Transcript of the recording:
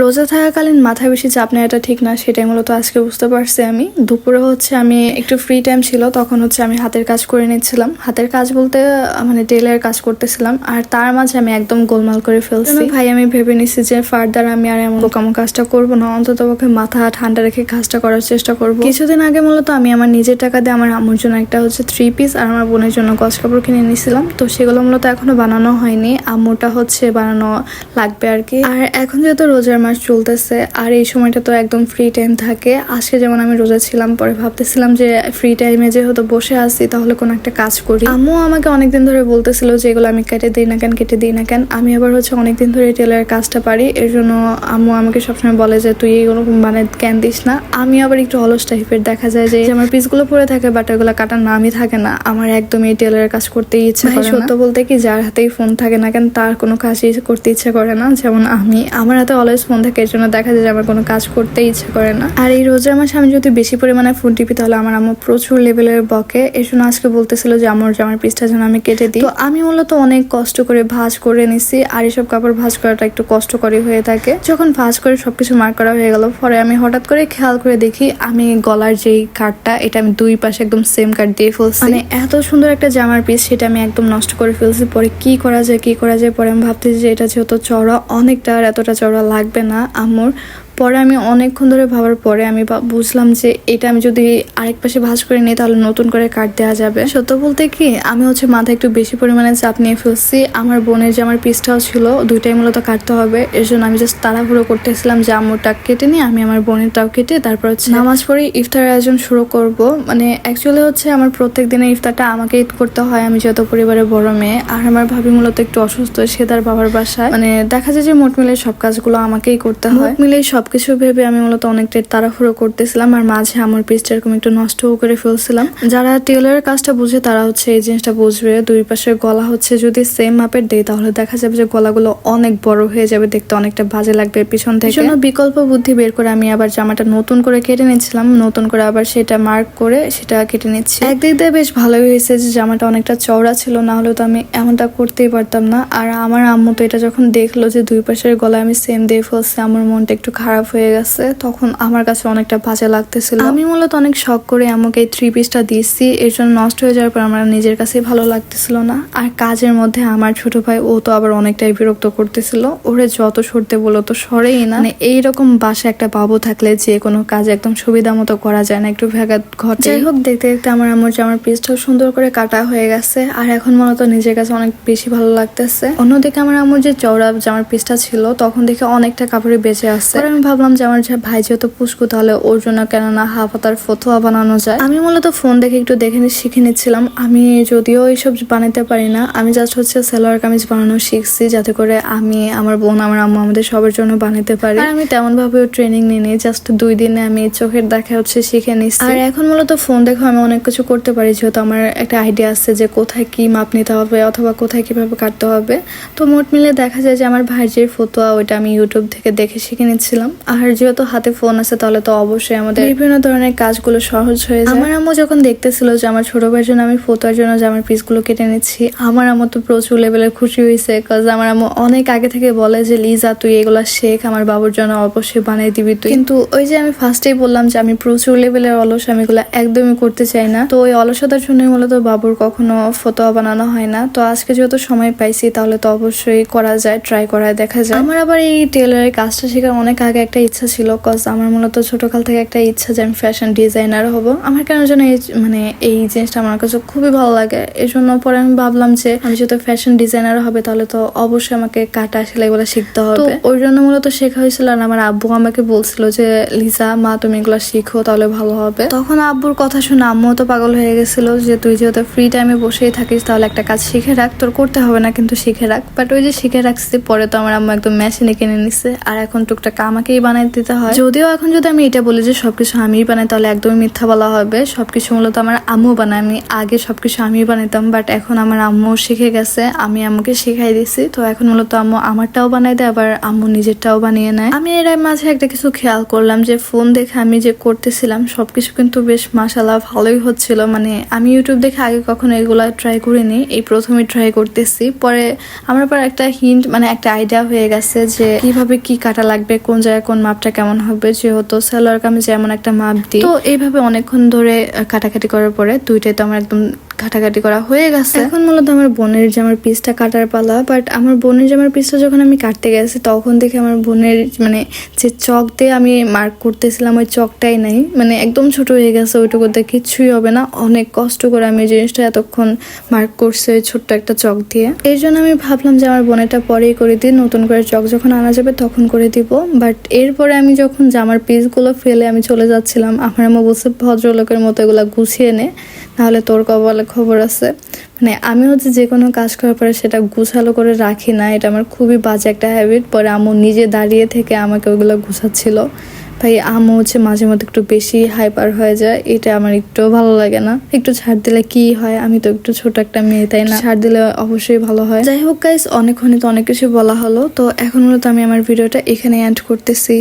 রোজা থাকাকালীন মাথা বেশি চাপ নেওয়াটা ঠিক না সেটাই মূলত আজকে বুঝতে পারছি আমি। দুপুরে হচ্ছে আমি একটু ফ্রি টাইম ছিল তখন হচ্ছে আমি হাতের কাজ করে নিচ্ছিলাম। হাতের কাজ বলতে মানে টেলার কাজ করতেছিলাম আর তার মাঝে আমি একদম গোলমাল করে ফেলছি। ভাই আমি ভেবে নিছি যে ফার্দার আমি আর এমন বোকামো কাজটা করব না অন্তত পক্ষে মাথা ঠান্ডা রেখে কাজটা করার চেষ্টা করব। কিছুদিন আগে মূলত আমি আমার নিজের টাকা দিয়ে আমার আম্মুর জন্য একটা হচ্ছে থ্রি পিস আর আমার বোনের জন্য গজ কাপড় কিনে নিয়েছিলাম। তো সেগুলো মূলত এখনও বানানো হয়নি আম্মুটা হচ্ছে বানানো লাগবে আর কি। আর এখন যেহেতু রোজার মাস চলতেছে আর এই সময়টা তো একদম ফ্রি টাইম থাকে। আজকে যেমন আমি রোজা ছিলাম পরে ভাবতেছিলাম যে ফ্রি টাইমে যেহেতু বসে আছি তাহলে কোনো একটা কাজ করি। আম্মু আমাকে অনেকদিন ধরে বলতেছিল যে এগুলো আমি কেটে দিই না কেন কেটে দিই না কেন। আমি আবার হচ্ছে অনেকদিন ধরে টেলারের কাজটা পারি এর জন্য আম্মু আমাকে সবসময় বলে যে তুই এগুলো মানে কেন দিস না? আমি আবার একটু অলস টাইপের দেখা যায় যে আমার পিসগুলো পরে থাকে বাট এগুলো কাটার নামই থাকে না। আমার একদমই এই টেলারের কাজ করতে ইচ্ছে করে সত্য বলতে কি যার হাতেই ফোন থাকে না কেন তার কোনো কাজই করতে ইচ্ছে করে না। যেমন আমি আমার হাতে অলওয়েজ ফোন থাকে, এর জন্য দেখা যায় যে আমার কোনো কাজ করতে ইচ্ছে করে না। আর এই রোজার মাসে আমি যদি বেশি পরিমাণে ফোন টিপি, তাহলে আমার আম্মু প্রচুর লেভেলের বকে। এর জন্য আজকে বলতেছিল যে আমার জামার পিসটা যেন আমি কেটে দিই। তো আমি মূলত অনেক কষ্ট করে ভাঁজ করে নিছি, আর এসব কাপড় ভাঁজ করাটা একটু কষ্টকরই হয়ে থাকে। যখন ভাঁজ করে সবকিছু মার্ক করা হয়ে গেল, পরে আমি হঠাৎ করে খেয়াল করে দেখি, আমি গলার যেই কাটটা, এটা আমি দুই পাশে একদম সেম কাট দিয়ে ফেলছি। মানে এত সুন্দর একটা জামার পিস, সেটা আমি একদম নষ্ট করে ফেলছি। পরে কি করা যায়, কি করা যায়, পরে আমি ভাবতেছি যে, এটা যেহেতু চড়া অনেকটা আর এতটা চওড়া লাগবে না আম্মুর পরে আমি অনেকক্ষণ ধরে ভাবার পরে আমি বুঝলাম যে এটা আমি যদি আরেক পাশে ভাঁজ করে নিই, তাহলে নতুন করে কাট দেওয়া যাবে। সত্য বলতে কি, আমি হচ্ছে মাথায় একটু বেশি পরিমাণে চাপ নিয়ে ফেলছি। আমার বোনের যে আমার পিসটাও ছিল, দুইটাই মূলত কাটতে হবে। এর জন্য আমি জাস্ট তাড়াহুড়ো করতেছিলাম যে আম্মুরটা কেটে নিয়ে আমি আমার বোনেরটাও কেটে তারপর হচ্ছে নামাজ পড়ে ইফতার আয়োজন শুরু করব। মানে অ্যাকচুয়ালি হচ্ছে আমার প্রত্যেক দিনের ইফতারটা আমাকেই করতে হয়, আমি যত পরিবারের বড় মেয়ে। আর আমার ভাবি মূলত একটু অসুস্থ, সে তার বাবার বাসায়। মানে দেখা যায় যে মোট মিলে সব কাজগুলো আমাকেই করতে হয়। মিলে সবকিছু ভেবে আমি মূলত অনেকটাই তাড়াহুড়ো করতেছিলাম আর মাঝে আমার পিসটা এরকম একটু নষ্টও করে ফেলছিলাম। যারা টেলারের কাজটা বুঝে তারা হচ্ছে এই জিনিসটা বুঝবে। দুই পাশের গলা হচ্ছে যদি সেম মাপের দেয় তাহলে দেখা যাবে যে গলাগুলো অনেক বড় হয়ে যাবে দেখতে অনেকটা বাজে লাগবে পিছন থেকে। জন্য বিকল্প বুদ্ধি বের করে আমি আবার জামাটা নতুন করে কেটে নিচ্ছিলাম নতুন করে আবার সেটা মার্ক করে সেটা কেটে নিচ্ছি। একদিক দিয়ে বেশ ভালোই হয়েছে যে জামাটা অনেকটা চওড়া ছিল না হলে তো আমি এমনটা করতেই পারতাম না। আর আমার আম্মু তো এটা যখন দেখল যে দুই পাশের গলায় আমি সেম দিয়ে ফেলছি আমার মনটা একটু খারাপ হয়ে গেছে, তখন আমার কাছে অনেকটা বাজে লাগতেছিল। আমি মূলত অনেক শখ করে আমাকে এই থ্রি পিসটা দিয়েছি, এর জন্য নষ্ট হয়ে যাওয়ার পর আমার নিজের কাছেই ভালো লাগতেছিল না। আর কাজের মধ্যে আমার ছোট ভাই, ও তো আবার অনেকটাই বিরক্ত করতেছিল। ওরে যত সরতে বলো তো সরেই না। মানে এইরকম বাসা একটা বাবু থাকলে যে কোনো কাজ একদম সুবিধা মতো করা যায় না, একটু ভেগাত ঘটে। যাই হোক, দেখতে দেখতে আমার আমার জামার পিসটাও সুন্দর করে কাটা হয়ে গেছে, আর এখন মূলত নিজের কাছে অনেক বেশি ভালো লাগতেছে। অন্যদিকে আমার আমার যে চওড়া জামার পিসটা ছিল, তখন দেখে অনেকটা কাপড়ে বেঁচে আসছে আমি ভাবলাম যে আমার ভাই যেহেতু পুষ্কু, তাহলে ওর জন্য কেননা হাফ হাতার ফতোয়া বানানো যায়। আমি মূলত ফোন দেখে একটু দেখে শিখে নিচ্ছিলাম। আমি যদিও এইসব বানাতে পারি না, আমি জাস্ট হচ্ছে সেলোয়ার কামিজ বানানো শিখছি যাতে করে আমি আমার বোন, আমার আম্মু আমাদের সবার জন্য বানাতে পারি। আর আমি তেমন ভাবে ট্রেনিং নিয়ে নিই জাস্ট দুই দিনে আমি চোখের দেখা হচ্ছে শিখে নিচ্ছি। আর এখন মূলত ফোন দেখো আমি অনেক কিছু করতে পারি, যেহেতু আমার একটা আইডিয়া আছে যে কোথায় কি মাপ নিতে হবে অথবা কোথায় কীভাবে কাটতে হবে। তো মোট মিলে দেখা যায় যে আমার ভাইয়ের যে ফতোয়া, ওইটা আমি ইউটিউব থেকে দেখে শিখে নিচ্ছিলাম। আর যেহেতু হাতে ফোন আছে তাহলে তো অবশ্যই আমাদের বিভিন্ন ধরনের কাজগুলো সহজ হয়ে যায়। আমার আম্মু যখন দেখতেছিল যে আমার ছোট ভাইয়ের জন্য আমি ফতোয়ার জন্য যে আমার পিসগুলো কেটে নিচ্ছি আমার আম্মু তো প্রচুর লেভেলের খুশি হয়েছে কজ আমার আম্মু অনেক আগে থেকে বলে যে লিজা তুই এগুলা শেখ আমার বাবুর জন্য অবশ্যই বানিয়ে দিবি তুই। কিন্তু ওই যে আমি ফার্স্টেই বললাম যে আমি প্রচুর লেভেলের অলস আমি এগুলো একদমই করতে চাই না। তো ওই অলসতার জন্যই মূলত বাবুর কখনো ফতোয়া বানানো হয় না। তো আজকে যেহেতু সময় পাইছি তাহলে তো অবশ্যই করা যায় ট্রাই করায় দেখা যায়। আমার আবার এই টেলারের কাজটা শেখার অনেক আগে একটা ইচ্ছা ছিল কজ আমার মূলত ছোটকাল থেকে একটা ইচ্ছা যে আমি ফ্যাশন ডিজাইনার হব। আমার কেন যেন এই মানে এই জিনিসটা আমার কাছে খুবই ভালো লাগে। এই জন্য পরে আমি ভাবলাম যে আমি যেহেতু ফ্যাশন ডিজাইনার হবে তাহলে তো অবশ্যই আমাকে কাটা সেলাই এগুলো শিখতে হবে। ওই জন্য মূলত শেখা হয়েছিল আর আমার আব্বু আমাকে বলছিল যে লিজা মা তুমি এগুলো শিখো তাহলে ভালো হবে। তখন আব্বুর কথা শুনে আম্মু তো পাগল হয়ে গেছিল যে তুই যেহেতু ফ্রি টাইমে বসেই থাকিস তাহলে একটা কাজ শিখে রাখ। তোর করতে হবে না কিন্তু শিখে রাখ। বাট ওই যে শিখে রাখছি পরে তো আমার আম্মু একদম মেশিনে কিনে নিছে। আর এখন টুকটাক আমাকেই বানাই দিতে হয়। যদিও এখন যদি আমি এটা বলি যে সবকিছু আমিই বানাই, তাহলে একদমই মিথ্যা বলা হবে। সবকিছু মূলত আমার আম্মু বানায়। আমি আগে সবকিছু আমি বানাইতাম বাট এখন আমার আম্মু শিখে গেছে। আমি আম্মুকে শিখাই দিছি। তো এখন মূলত আম্মু আমারটাও বানাই দেয়, আবার আম্মু নিজেরটাও বানিয়ে নেয়। আমি এর মাঝে একটা কিছু খেয়াল করলাম যে ফোন দেখে আমি যে করতেছিলাম, সবকিছু কিন্তু বেশ মাসালা ভালোই হচ্ছিল। মানে আমি ইউটিউব দেখে আগে কখনো এগুলা ট্রাই করিনি। এই প্রথমে ট্রাই করতেছি। পরে আমার পর একটা হিন্ট মানে একটা আইডিয়া হয়ে গেছে যে কীভাবে কি কাটা লাগবে, কোন জায়গায় কোন মাপটা কেমন হবে যেহেতু সালোয়ার কামিজে এমন একটা মাপ দিই। তো এইভাবে অনেকক্ষণ ধরে কাটাকাটি করার পরে দুইটাই তো আমার একদম কাটাকাটি করা হয়ে গেছে। এখন মূলত আমার বোনের জামার পিসটা কাটার পালা বাট আমার বোনের জামার পিসটা যখন আমি কাটতে গেছি তখন দেখে আমার বোনের মানে যে চক দিয়ে আমি মার্ক করতেছিলাম ওই চকটাই নাই। মানে একদম ছোট হয়ে গেছে ওইটুকুতে কিচ্ছুই হবে না। অনেক কষ্ট করে আমি এই জিনিসটা এতক্ষণ মার্ক করছে ওই ছোট্ট একটা চক দিয়ে। এই জন্য আমি ভাবলাম যে আমার বোনেরটা পরেই করে দিই নতুন করে চক যখন আনা যাবে তখন করে দিব। বাট এরপরে আমি যখন জামার পিসগুলো ফেলে আমি চলে যাচ্ছিলাম, আমার আমার বলছে, ভদ্রলোকের মতো এগুলো গুছিয়ে নে, নাহলে তোর কপালে খবর আছে। মানে আমি হচ্ছে যে কোনো কাজ করার পরে সেটা গুছালো করে রাখি না, এটা আমার খুবই বাজে একটা হ্যাবিট পরে আমু নিজে দাঁড়িয়ে থেকে আমাকে ওগুলো গুছাচ্ছিল। ভাই আমও হচ্ছে মাঝে মধ্যে একটু বেশি হাইপার হয়ে যায়। এটা আমার একটু ভালো লাগে না। একটু ছাড় দিলে কি হয়? আমি তো একটু ছোট একটা মেয়ে, তাই না? ছাড় দিলে অবশ্যই ভালো হয়। যাই হোক গাইস অনেকক্ষণে তো অনেক কিছু বলা হলো। তো এখন মূলত আমি আমার ভিডিওটা এখানে এন্ড করতেছি।